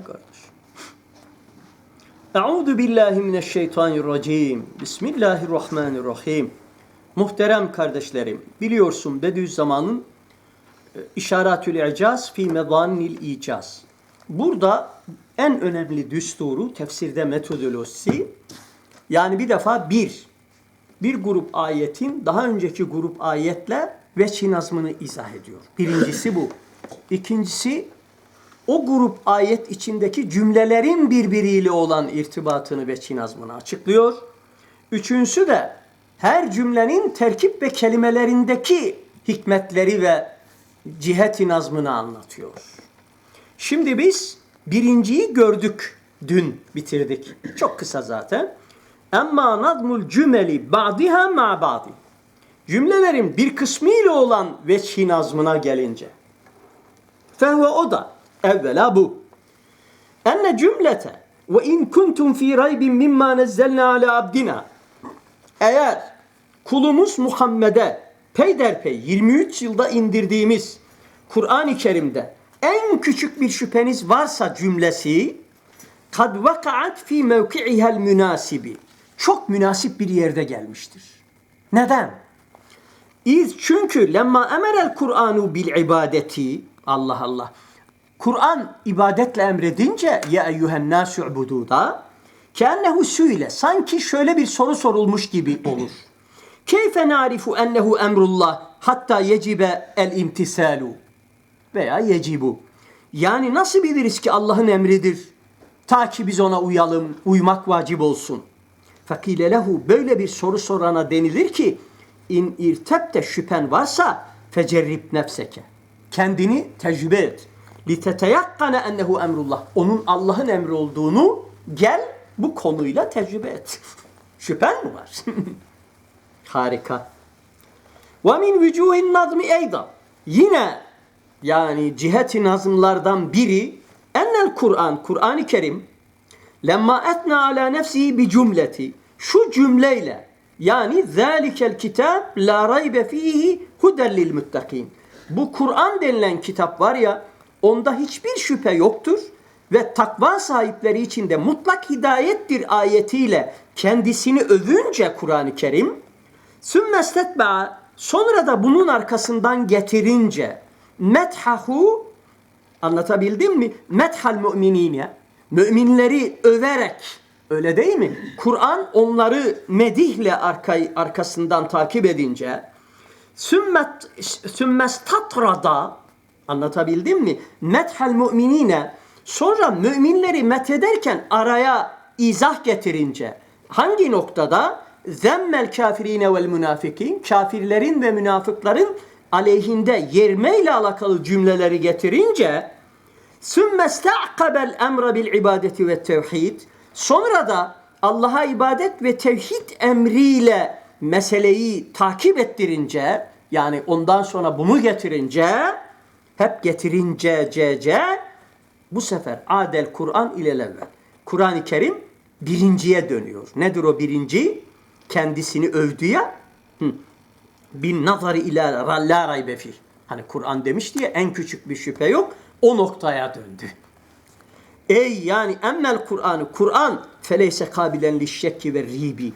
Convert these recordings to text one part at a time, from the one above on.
kardeş. Euzu billahi mineşşeytanirracim. Bismillahirrahmanirrahim. Muhterem kardeşlerim, biliyorsun Bediüzzaman'ın e, İşaretül İcaz fi Medanil İcaz. Burada en önemli düsturu, tefsirde metodolojisi, yani bir defa bir, bir grup ayetin daha önceki grup ayetle veçhi nazmını izah ediyor. Birincisi bu. İkincisi o grup ayet içindeki cümlelerin birbiriyle olan irtibatını ve çinazmını açıklıyor. Üçüncüsü de her cümlenin terkip ve kelimelerindeki hikmetleri ve ciheti nazmını anlatıyor. Şimdi biz birinciyi gördük. Dün bitirdik. Çok kısa zaten. Emma nazmul cümeli ba'diha ma ba'di. Cümlelerin bir kısmıyla olan veçhi nazmına gelince. Fehve o da evvela bu. Enne cümlete ve in kuntum fi raybin mimma nezzelna ala abdina. Eğer kulumuz Muhammed'e peyderpey 23 yılda indirdiğimiz Kur'an-ı Kerim'de en küçük bir şüpheniz varsa cümlesi kad vakaat fi mevki'ihel münasibi. Çok münasip bir yerde gelmiştir. Neden? İz çünkü lemma emerel Kur'anu bil ibadeti Allah Allah. Kur'an ibadetle emredince ya eyyühen nasu ubududa kennehu süyle sanki şöyle bir soru sorulmuş gibi olur. Keyfe narifu ennehu emrullah hatta yecibe el imtisalu veya yecibu. Yani nasıl biliriz ki Allah'ın emridir? Ta ki biz ona uyalım, uymak vacip olsun. Fakile lehu böyle bir soru sorana denilir ki in irtebte şüphen varsa fecerrib nefseke. Kendini tecrübe et. Liteteyakkane ennehu emrullah. Onun Allah'ın emri olduğunu gel bu konuyla tecrübe et. Şüphen mi var? Harika. Min vücuhin nazmi eyda. Yine yani ciheti nazımlardan biri ennel Kur'an, Kur'an-ı Kerim lemma etna ala nefsihi bi cümleti şu cümleyle yani zalikel kitap la raybe fihi huden lil muttakin. Bu Kur'an denilen kitap var ya onda hiçbir şüphe yoktur ve takva sahipleri için de mutlak hidayettir ayetiyle kendisini övünce Kur'an-ı Kerim sümmestetbe'a sonra da bunun arkasından getirince methahu anlatabildim mi? Methal müminine müminleri överek öyle değil mi? Kur'an onları medihle arkayı, arkasından takip edince sümmet sümmestatrada anlatabildim mi? Methal müminine sonra müminleri methederken araya izah getirince hangi noktada zemmel kafirine vel münafikin kafirlerin ve münafıkların aleyhinde yermeyle alakalı cümleleri getirince sümme sta'kabel emre bil ibadeti ve tevhid sonra da Allah'a ibadet ve tevhid emriyle meseleyi takip ettirince yani ondan sonra bunu getirince hep getirince c c bu sefer adel Kur'an ile evvel. Kur'an-ı Kerim birinciye dönüyor. Nedir o birinci? Kendisini övdü ya. Hı. Bin nazari ila la raybe fih. Hani Kur'an demiş diye en küçük bir şüphe yok. O noktaya döndü. Ey yani emmel Kur'an'ı Kur'an feleyse kabilen li şekki ve ribi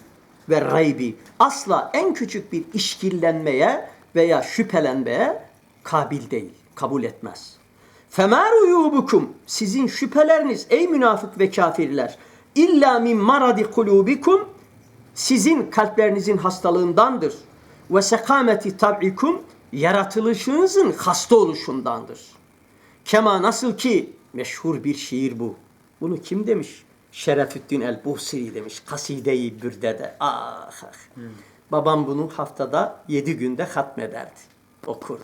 ve raybi. Asla en küçük bir işkillenmeye veya şüphelenmeye kabil değil. Kabul etmez. Femâ ruyubukum sizin şüpheleriniz ey münafık ve kafirler illa min maradi kulubikum sizin kalplerinizin hastalığındandır. Ve sekameti tab'ikum yaratılışınızın hasta oluşundandır. Kema nasıl ki meşhur bir şiir bu. Bunu kim demiş? Şerefüddin el-Buhsiri demiş. Kaside-i Bürde'de. Ah, ah. Babam bunu haftada yedi günde hatmederdi. Okurdu.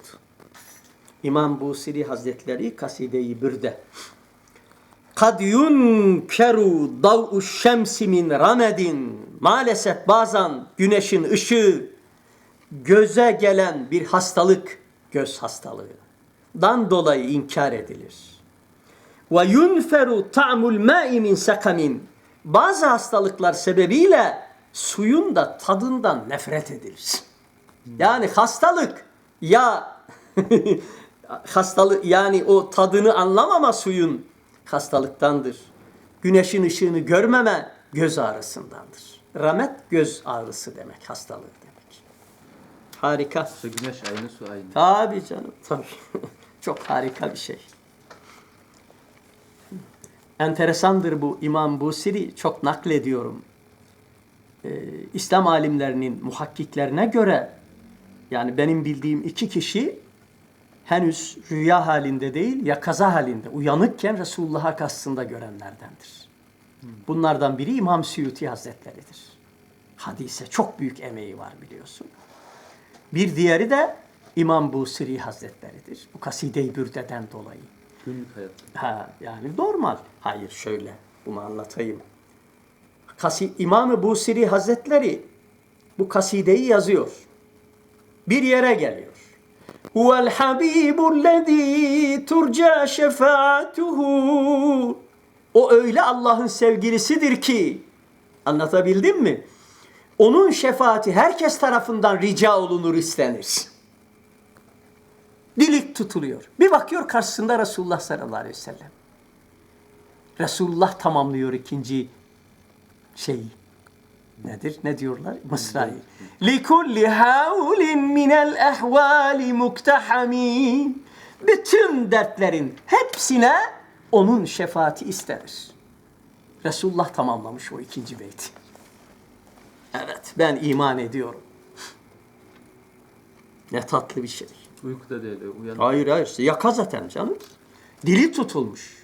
İmam Busiri Hazretleri Kaside-i Bürde. Kad yunkeru dav'u şemsi min ramedin. Maalesef bazen güneşin ışığı göze gelen bir hastalık, göz hastalığından dolayı inkar edilir. Ve yunferu ta'mul ma'i min sakamin. Bazı hastalıklar sebebiyle suyun da tadından nefret edilir. Yani hastalık ya hastalık yani o tadını anlamama suyun hastalıktandır. Güneşin ışığını görmeme göz ağrısındandır. Ramet göz ağrısı demek, hastalığı demek. Harika. Su güneş aynı su aynı. Tabii canım, tabii. Çok harika bir şey. Enteresandır bu İmam Busiri, çok naklediyorum. Ee, İslam alimlerinin muhakkiklerine göre, yani benim bildiğim iki kişi henüz rüya halinde değil, ya kaza halinde, uyanıkken Resulullah'a karşısında görenlerdendir. Bunlardan biri İmam Suyuti Hazretleri'dir. Hadise çok büyük emeği var biliyorsun. Bir diğeri de İmam Busiri Hazretleri'dir. Bu kaside-i bürdeden dolayı. Günlük hayatta. Ha, yani normal. Hayır şöyle bunu anlatayım. Kasi, İmam-ı Busiri Hazretleri bu kasideyi yazıyor. Bir yere geliyor. Huvel habibul lezî turca şefaatuhu. O öyle Allah'ın sevgilisidir ki anlatabildim mi? Onun şefaati herkes tarafından rica olunur istenir. Dilik tutuluyor. Bir bakıyor karşısında Resulullah sallallahu aleyhi ve sellem. Resulullah tamamlıyor ikinci şeyi Nedir? Ne diyorlar? Mısra'yı. لِكُلِّ هَاُلٍ مِنَ الْاَحْوَالِ مُكْتَحَمِينَ Bütün dertlerin hepsine onun şefaati istenir. Resulullah tamamlamış o ikinci beyti. Evet, ben iman ediyorum. Ne tatlı bir şey. Uykuda değil, uyan. Hayır hayır. Yaka zaten canım. Dili tutulmuş.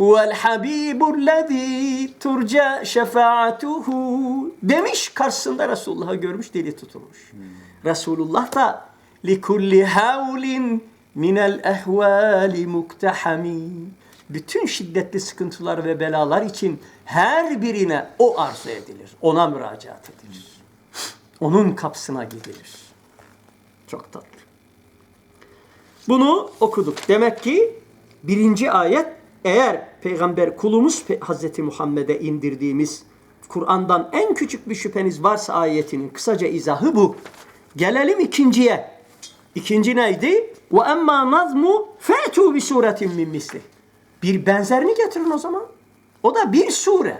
Vel habibullezî turca şefaatuhu demiş karşısında Resulullah'ı görmüş dili tutulmuş. Resulullah da likulli havlin minel ehvali muktahami bütün şiddetli sıkıntılar ve belalar için her birine o arzu edilir. Ona müracaat edilir. Onun kapısına gidilir. Çok tatlı. Bunu okuduk. Demek ki birinci ayet eğer peygamber kulumuz Hazreti Muhammed'e indirdiğimiz Kur'an'dan en küçük bir şüpheniz varsa ayetinin kısaca izahı bu. Gelelim ikinciye. İkinci neydi? Ve emma nazmu fe'tu bi suretin min misli. Bir benzerini getirin o zaman. O da bir sure.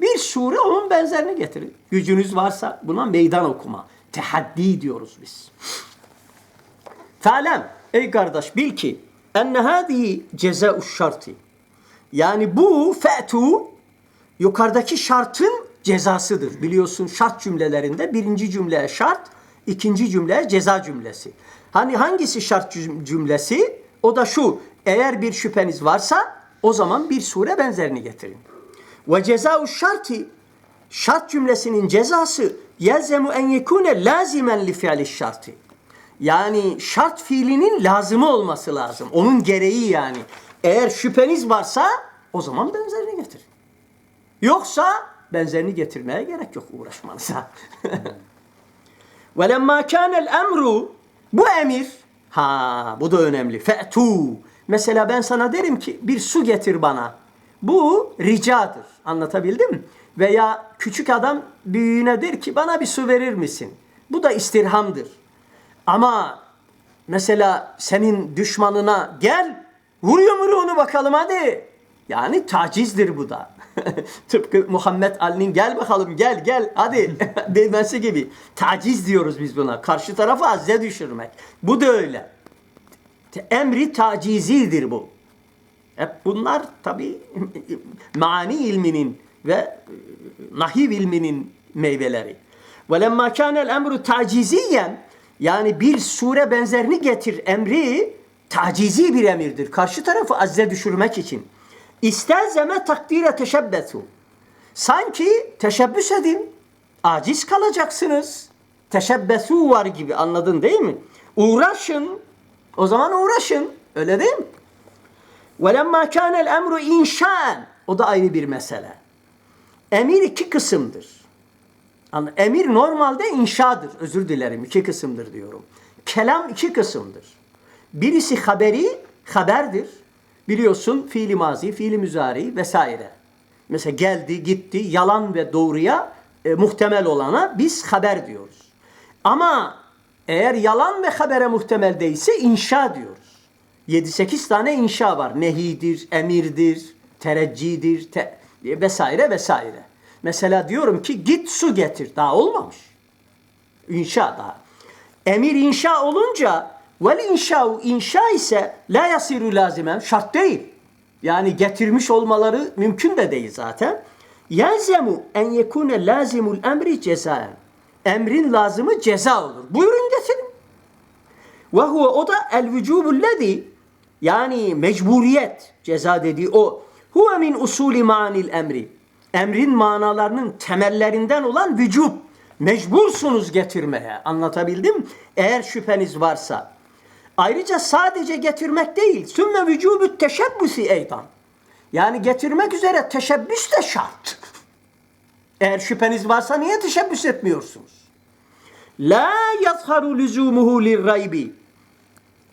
Bir sure onun benzerini getirin. Gücünüz varsa buna meydan okuma. Tehaddi diyoruz biz. Ta'lem ey kardeş bil ki enne hâzihi cezâ'u şartı. Yani bu fe'tu yukarıdaki şartın cezasıdır. Biliyorsun şart cümlelerinde birinci cümleye şart, ikinci cümleye ceza cümlesi. Hani hangisi şart cüm- cümlesi? O da şu. Eğer bir şüpheniz varsa o zaman bir sure benzerini getirin. Ve cezâ'u şartı şart cümlesinin cezası yelzemu en yekune lazimen li fi'li şartı. Yani şart fiilinin lazımı olması lazım. Onun gereği yani. Eğer şüpheniz varsa o zaman benzerini getirin. Yoksa benzerini getirmeye gerek yok uğraşmanıza. وَلَمَّا كَانَ الْاَمْرُ Bu emir, ha bu da önemli. فَأْتُوا Mesela ben sana derim ki bir su getir bana. Bu ricadır. Anlatabildim mi? Veya küçük adam büyüğüne der ki bana bir su verir misin? Bu da istirhamdır. Ama mesela senin düşmanına gel vur yumruğunu bakalım hadi. Yani tacizdir bu da. Tıpkı Muhammed Ali'nin gel bakalım gel gel hadi demesi gibi. Taciz diyoruz biz buna. Karşı tarafı azze düşürmek. Bu da öyle. Te- Emri tacizidir bu. Hep bunlar tabi mani ilminin ve e, nahiv ilminin meyveleri. وَلَمَّا كَانَ الْاَمْرُ تَعْجِزِيًّا Yani bir sure benzerini getir emri tacizi bir emirdir. Karşı tarafı azze düşürmek için. İstelzeme takdire teşebbesu. Sanki teşebbüs edin. Aciz kalacaksınız. Teşebbesu var gibi anladın değil mi? Uğraşın. O zaman uğraşın. Öyle değil mi? وَلَمَّا كَانَ الْاَمْرُ اِنْشَاءً O da ayrı bir mesele. Emir iki kısımdır. Emir normalde inşadır. Özür dilerim iki kısımdır diyorum. Kelam iki kısımdır. Birisi haberi, haberdir. Biliyorsun fiili mazi, fiili müzari vesaire. Mesela geldi, gitti, yalan ve doğruya e, muhtemel olana biz haber diyoruz. Ama eğer yalan ve habere muhtemel değilse inşa diyoruz. 7-8 tane inşa var. Nehidir, emirdir, tereccidir te- vesaire vesaire. Mesela diyorum ki git su getir. Daha olmamış. İnşa daha. Emir inşa olunca vel inşa'u inşa ise la yasiru lazimen şart değil. Yani getirmiş olmaları mümkün de değil zaten. Yelzemu en yekune lazimul emri cezaen. Emrin lazımı ceza olur. Buyurun getirin. Ve huve o da el vücubul lezi yani mecburiyet ceza dediği o. Huve min usuli manil emri. Emrin manalarının temellerinden olan vücub. Mecbursunuz getirmeye. Anlatabildim? Eğer şüpheniz varsa. Ayrıca sadece getirmek değil. Sümme vücubu teşebbüsü eydan. Yani getirmek üzere teşebbüs de şart. Eğer şüpheniz varsa niye teşebbüs etmiyorsunuz? La yazharu lüzumuhu lirraybi.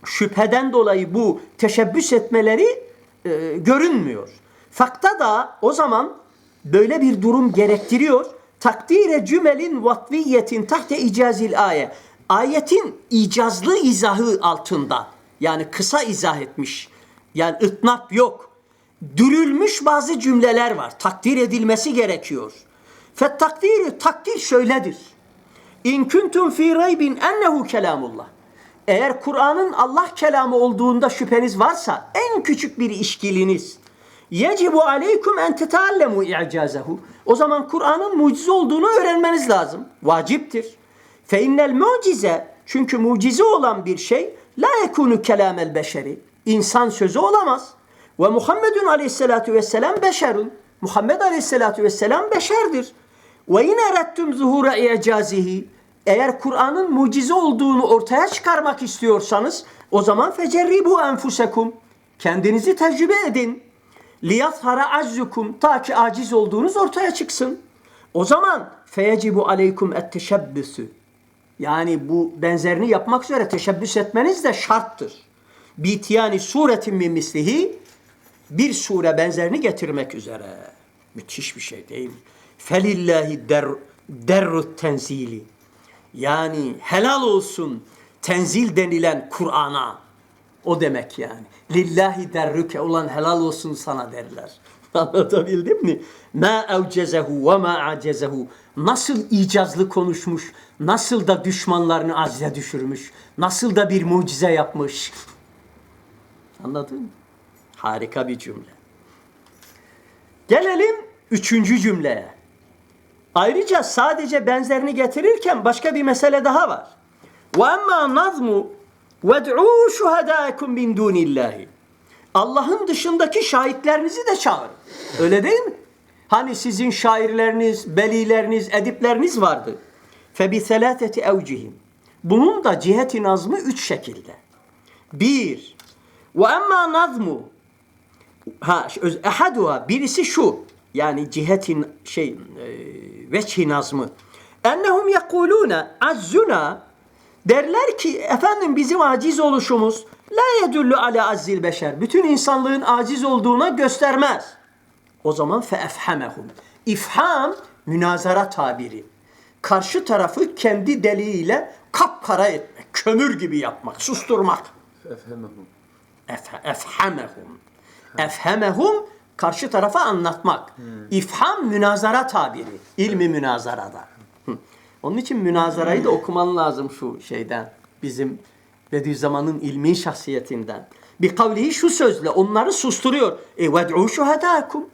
Şüpheden dolayı bu teşebbüs etmeleri e, görünmüyor. Fakta da o zaman böyle bir durum gerektiriyor. Takdire cümelin vatviyetin tahte icazil aye. Ayetin icazlı izahı altında. Yani kısa izah etmiş. Yani ıtnap yok. Dürülmüş bazı cümleler var. Takdir edilmesi gerekiyor. Fet takdiri takdir şöyledir. İn kuntum fi raybin ennehu kelamullah. Eğer Kur'an'ın Allah kelamı olduğunda şüpheniz varsa en küçük bir işkiliniz yecibu aleykum en teteallemu i'cazehu. O zaman Kur'an'ın mucize olduğunu öğrenmeniz lazım. Vaciptir. Fe innel mucize çünkü mucize olan bir şey la yekunu kelamel beşeri. İnsan sözü olamaz. Ve Muhammedun aleyhissalatu vesselam beşerun. Muhammed aleyhissalatu vesselam beşerdir. Ve yine erettum zuhura i'cazihi. Eğer Kur'an'ın mucize olduğunu ortaya çıkarmak istiyorsanız o zaman fecerribu enfusekum. Kendinizi tecrübe edin. Liyazhara aczukum ta ki aciz olduğunuz ortaya çıksın. O zaman feyecibu aleykum et teşebbüsü. Yani bu benzerini yapmak üzere teşebbüs etmeniz de şarttır. Bitiyani suretin min mislihi bir sure benzerini getirmek üzere. Müthiş bir şey değil mi? Felillahi der, derrut tenzili. Yani helal olsun tenzil denilen Kur'an'a. O demek yani. Lillahi derrüke olan helal olsun sana derler. Anlatabildim mi? Ma evcezehu ve ma acezehu. Nasıl icazlı konuşmuş, nasıl da düşmanlarını acze düşürmüş, nasıl da bir mucize yapmış. Anladın mı? Harika bir cümle. Gelelim üçüncü cümleye. Ayrıca sadece benzerini getirirken başka bir mesele daha var. Ve emma nazmu ved'u şuhadâekum min dunillahi. Allah'ın dışındaki şahitlerinizi de çağırın. Öyle değil mi? Hani sizin şairleriniz, belileriniz, edipleriniz vardı. Selâteti evcihim. Bunun da ciheti nazmı üç şekilde. Bir, emma nazmu ha öz- ehaduha birisi şu yani cihetin şey e, veçhi nazmı ennehum yekuluna azzuna derler ki efendim bizim aciz oluşumuz la yedullu ala azzil beşer bütün insanlığın aciz olduğuna göstermez. O zaman fe efhamehum. İfham münazara tabiri. Karşı tarafı kendi deliğiyle kapkara etmek, kömür gibi yapmak, susturmak. Efhemehum. Ef- efhamehum. Efhamehum karşı tarafa anlatmak. İfham münazara tabiri. İlmi münazarada. Onun için münazarayı da okuman lazım şu şeyden. Bizim Bediüzzaman'ın ilmi şahsiyetinden. Bir kavlihi şu sözle onları susturuyor. E ved'u şuhedâkum.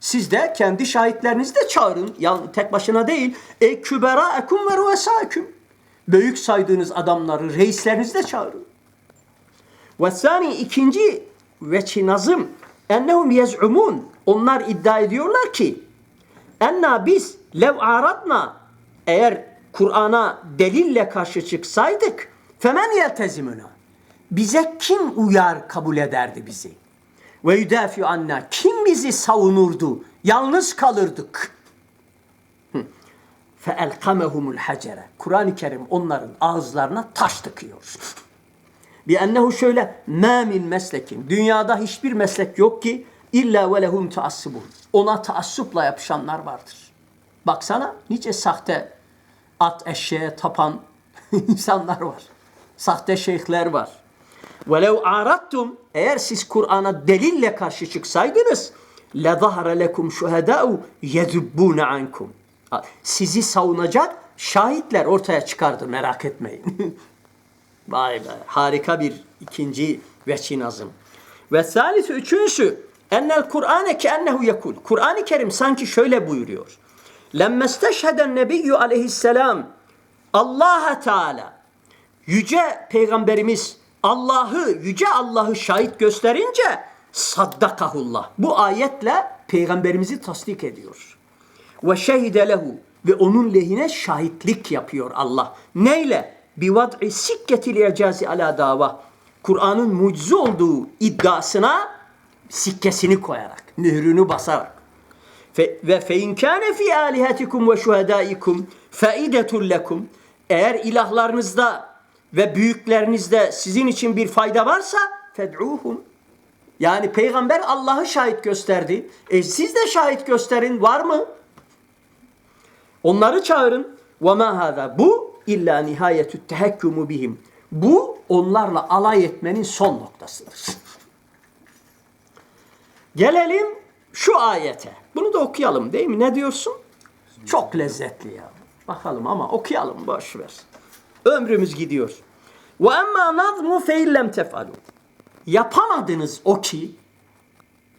Siz de kendi şahitlerinizi de çağırın. Yan, tek başına değil. E küberâekum ve ruvesâküm. Büyük saydığınız adamları, reislerinizi de çağırın. Ve sani ikinci veçi nazım ennehum yez'umun onlar iddia ediyorlar ki enna biz lev aradna eğer Kur'an'a delille karşı çıksaydık femen yeltezimuna bize kim uyar kabul ederdi bizi? ve yudafi anna kim bizi savunurdu? Yalnız kalırdık. Fe elkamehumul hacere Kur'an-ı Kerim onların ağızlarına taş tıkıyor. Biennehu şöyle ma min meslekin. Dünyada hiçbir meslek yok ki illa ve lehum taassubun. Ona taassupla yapışanlar vardır. Baksana nice sahte at eşeğe tapan insanlar var. Sahte şeyhler var. وَلَوْ عَارَضْتُمْ Eğer siz Kur'an'a delille karşı çıksaydınız لَظَهَرَ لَكُمْ شُهَدَاءُ يَذُبُّونَ عَنْكُمْ Sizi savunacak şahitler ortaya çıkardı merak etmeyin. Vay be harika bir ikinci veçi nazım. Ve salisi üçüncüsü ennel Kur'ane ki ennehu yekul. Kur'an-ı Kerim sanki şöyle buyuruyor. Lemmesteşheden nebiyyü aleyhisselam Allah Teala yüce peygamberimiz Allah'ı yüce Allah'ı şahit gösterince saddakahullah. Bu ayetle peygamberimizi tasdik ediyor. Ve şehide lehu ve onun lehine şahitlik yapıyor Allah. Neyle? Bi vad'i sikketil icazi ala dava. Kur'an'ın mucize olduğu iddiasına sikkesini koyarak, mührünü basarak. Ve fe in kâne fi alihatikum ve şuhedâikum faidetun lekum. Eğer ilahlarınızda ve büyüklerinizde sizin için bir fayda varsa fed'uhum. Yani peygamber Allah'ı şahit gösterdi. E siz de şahit gösterin var mı? Onları çağırın. Ve ma hâzâ. Bu illa nihayetü tehekkümü bihim. Bu onlarla alay etmenin son noktasıdır. Gelelim şu ayete. Bunu da okuyalım değil mi? Ne diyorsun? Çok lezzetli ya. Bakalım ama okuyalım boş ver. Ömrümüz gidiyor. Ve emma nazmu fe illem tefalu. Yapamadınız o ki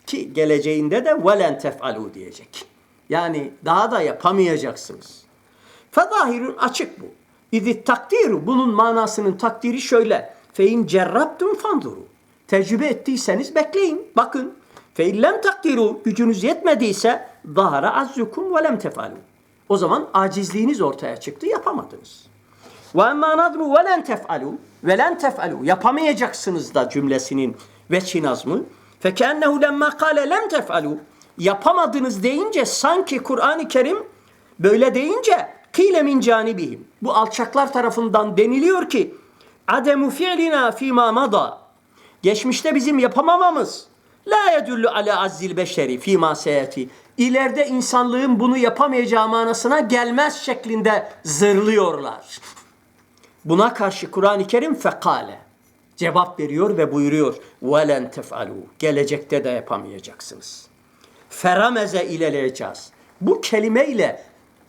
ki geleceğinde de velen tef'alu diyecek. Yani daha da yapamayacaksınız. Fezahirun açık bu. İzi takdiru bunun manasının takdiri şöyle. Fe in cerrabtum fanzuru. Tecrübe ettiyseniz bekleyin, bakın. Fe illem takdiru gücünüz yetmediyse zahara azzukum ve lem tefalu. O zaman acizliğiniz ortaya çıktı, yapamadınız. Ve emmâ nadru ve len tef'alû ve len tef'alû yapamayacaksınız da cümlesinin veçin azmı. Fekennehu lemma kâle lem tef'alû yapamadınız deyince sanki Kur'an-ı Kerim böyle deyince kîle min canibihim. Bu alçaklar tarafından deniliyor ki ademu fi'lina fîmâ mada geçmişte bizim yapamamamız la yedullu ala azzil beşeri fîmâ seyeti ileride insanlığın bunu yapamayacağı manasına gelmez şeklinde zırlıyorlar. Buna karşı Kur'an-ı Kerim fekale cevap veriyor ve buyuruyor. وَلَنْ تَفْعَلُوا Gelecekte de yapamayacaksınız. Ferameze ileleyeceğiz. Bu kelimeyle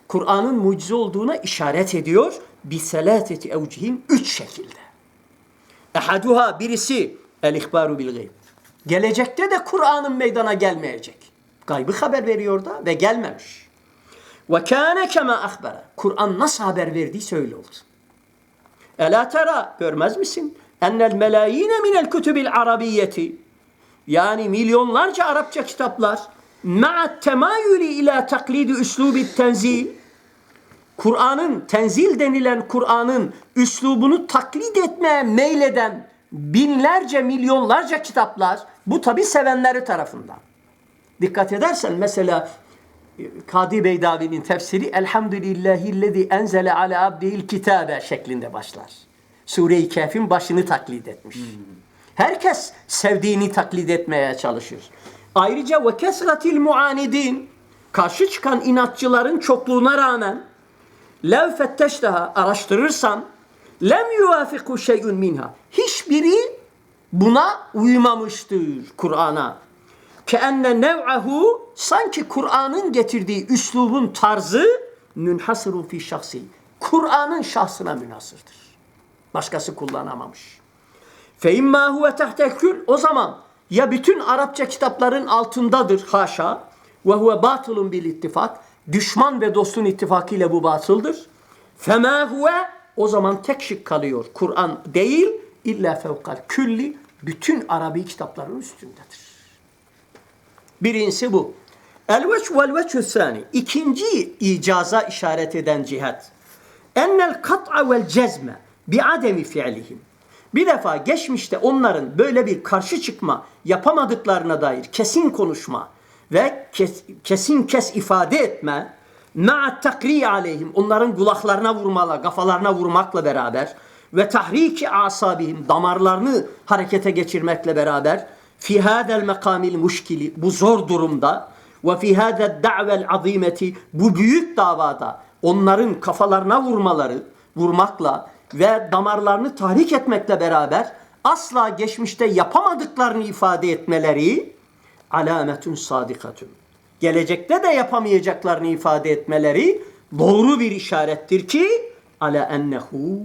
Kur'an'ın mucize olduğuna işaret ediyor. Biselateti evcihim üç şekilde. Ehaduha birisi el ihbaru bil gayb. Gelecekte de Kur'an'ın meydana gelmeyecek. Gaybı haber veriyor da ve gelmemiş. Ve kâne kema ahbara. Kur'an nasıl haber verdiyse öyle oldu. Ela tera görmez misin? Ennel melayine minel kütübil arabiyyeti yani milyonlarca Arapça kitaplar ma'at temayülü ila taklidi üslubi tenzil Kur'an'ın tenzil denilen Kur'an'ın üslubunu taklit etmeye meyleden binlerce milyonlarca kitaplar bu tabi sevenleri tarafından. Dikkat edersen mesela Kadi Beydavi'nin tefsiri Elhamdülillahillezî enzele ala abdihil kitabe şeklinde başlar. Sure-i Kehf'in başını taklit etmiş. Herkes sevdiğini taklit etmeye çalışıyor. Ayrıca ve kesratil muanidin karşı çıkan inatçıların çokluğuna rağmen lev fetteşteha araştırırsan lem yuvafiku şey'un minha hiçbiri buna uymamıştır Kur'an'a. Keenne nev'ahu sanki Kur'an'ın getirdiği üslubun tarzı münhasırun fi şahsi. Kur'an'ın şahsına münhasırdır. Başkası kullanamamış. Fe imma huve tehtekül o zaman ya bütün Arapça kitapların altındadır haşa ve huve batılun bil ittifak düşman ve dostun ittifakıyla bu batıldır. Fema huve o zaman tek şık kalıyor. Kur'an değil illa fevkal külli bütün Arabi kitapların üstündedir. Birincisi bu. El-veç vel-veçhü sani. İkinci icaza işaret eden cihat. Ennel kat'a vel cezme bi ademi fi'lihim. Bir defa geçmişte onların böyle bir karşı çıkma yapamadıklarına dair kesin konuşma ve kes, kesin kes ifade etme ma'a takri aleyhim onların kulaklarına vurmalar, kafalarına vurmakla beraber ve tahriki asabihim damarlarını harekete geçirmekle beraber fi hadel mekamil muşkili bu zor durumda ve fi hadel da'vel azimeti bu büyük davada onların kafalarına vurmaları vurmakla ve damarlarını tahrik etmekle beraber asla geçmişte yapamadıklarını ifade etmeleri alametun sadikatun. Gelecekte de yapamayacaklarını ifade etmeleri doğru bir işarettir ki ala ennehu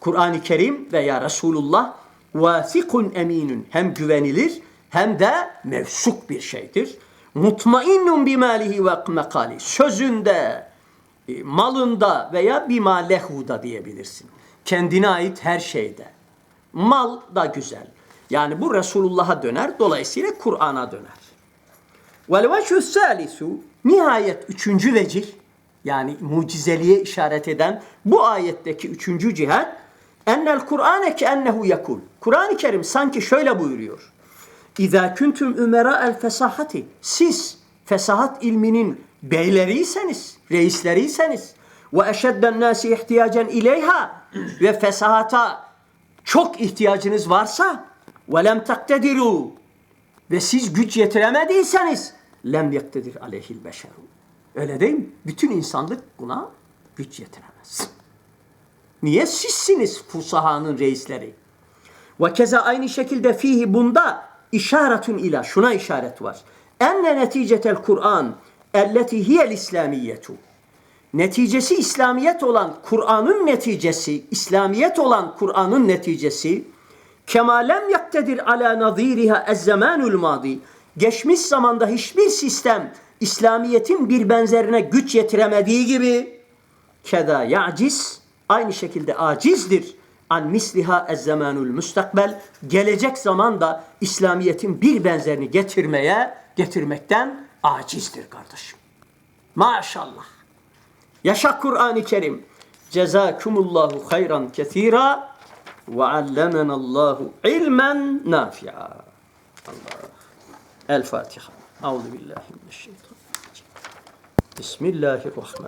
Kur'an-ı Kerim veya Resulullah vasikun eminun hem güvenilir hem de mevsuk bir şeydir. Mutmainnun bimalihi ve mekali sözünde, e, malında veya bima lehuda diyebilirsin. Kendine ait her şeyde. Mal da güzel. Yani bu Resulullah'a döner, dolayısıyla Kur'an'a döner. Vel veçhü salisu nihayet üçüncü vecih yani mucizeliğe işaret eden bu ayetteki üçüncü cihat ennel Kur'ane ki ennehu yakul. Kur'an-ı Kerim sanki şöyle buyuruyor. İza kuntum ümera el fesahati. Siz fesahat ilminin beyleriyseniz, reisleriyseniz ve eşedden nasi ihtiyacen ileyha ve fesahata çok ihtiyacınız varsa ve lem taktediru ve siz güç yetiremediyseniz lem yektedir aleyhil beşeru. Öyle değil mi? Bütün insanlık buna güç yetiremez. Niye? Sizsiniz fusahanın reisleri. Ve keza aynı şekilde fihi bunda işaretun ila şuna işaret var. Enne neticetel Kur'an elleti hiyel İslamiyetu. Neticesi İslamiyet olan Kur'an'ın neticesi, İslamiyet olan Kur'an'ın neticesi kema lem yaktedir ala naziriha ez zamanul madi. Geçmiş zamanda hiçbir sistem İslamiyet'in bir benzerine güç yetiremediği gibi keda ya'ciz aynı şekilde acizdir an misliha ez zamanul müstakbel gelecek zamanda İslamiyet'in bir benzerini getirmeye getirmekten acizdir kardeşim. Maşallah. Yaşa Kur'an-ı Kerim. Cezakumullahu hayran kesira ve allemenallahu ilmen nafi'a. Allah. El Fatiha. Euzu billahi mineşşeytanirracim. Bismillahirrahmanirrahim.